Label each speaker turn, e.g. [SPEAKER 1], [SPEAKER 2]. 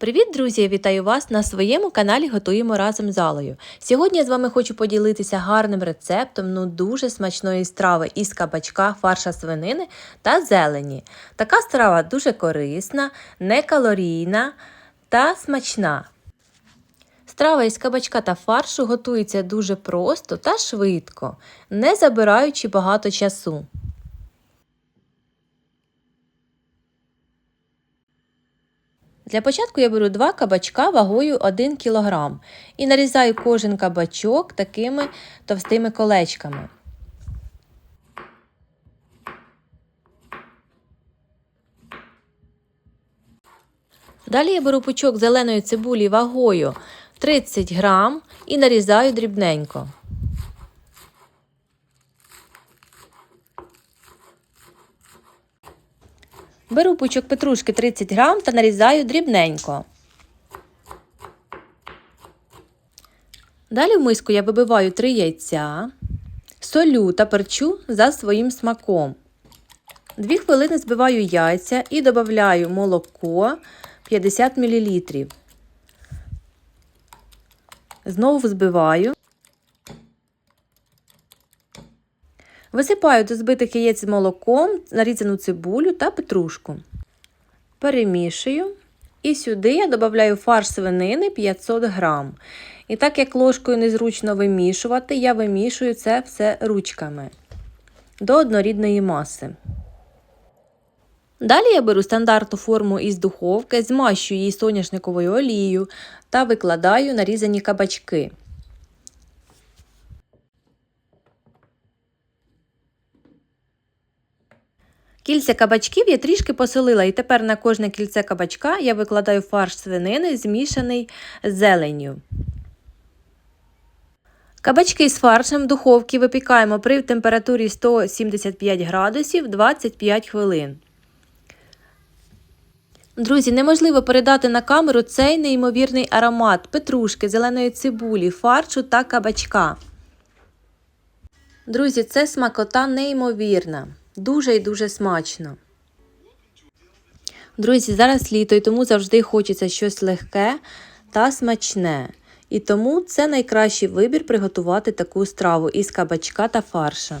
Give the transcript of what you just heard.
[SPEAKER 1] Привіт, друзі! Я вітаю вас на своєму каналі Готуємо разом з Алою. Сьогодні я з вами хочу поділитися гарним рецептом ну дуже смачної страви із кабачка, фарша свинини та зелені. Така страва дуже корисна, некалорійна та смачна. Страва із кабачка та фаршу готується дуже просто та швидко, не забираючи багато часу. Для початку я беру два кабачка вагою 1 кг і нарізаю кожен кабачок такими товстими колечками. Далі я беру пучок зеленої цибулі вагою 30 грам і нарізаю дрібненько. Беру пучок петрушки 30 грам та нарізаю дрібненько. Далі в миску я вибиваю 3 яйця, солю та перчу за своїм смаком. Дві хвилини збиваю яйця і додаю молоко 50 мл. Знову взбиваю. Висипаю до збитих яєць з молоком, нарізану цибулю та петрушку. Перемішую. І сюди я додаю фарш свинини 500 грам. І так як ложкою незручно вимішувати, я вимішую це все ручками до однорідної маси. Далі я беру стандартну форму із духовки, змащую її соняшниковою олією та викладаю нарізані кабачки. Кільця кабачків я трішки посолила, і тепер на кожне кільце кабачка я викладаю фарш свинини, змішаний з зеленню. Кабачки з фаршем в духовці випікаємо при температурі 175 градусів 25 хвилин. Друзі, неможливо передати на камеру цей неймовірний аромат петрушки, зеленої цибулі, фаршу та кабачка. Друзі, це смакота неймовірна. Дуже і дуже смачно. Друзі, зараз літо і тому завжди хочеться щось легке та смачне. І тому це найкращий вибір приготувати таку страву із кабачка та фарша.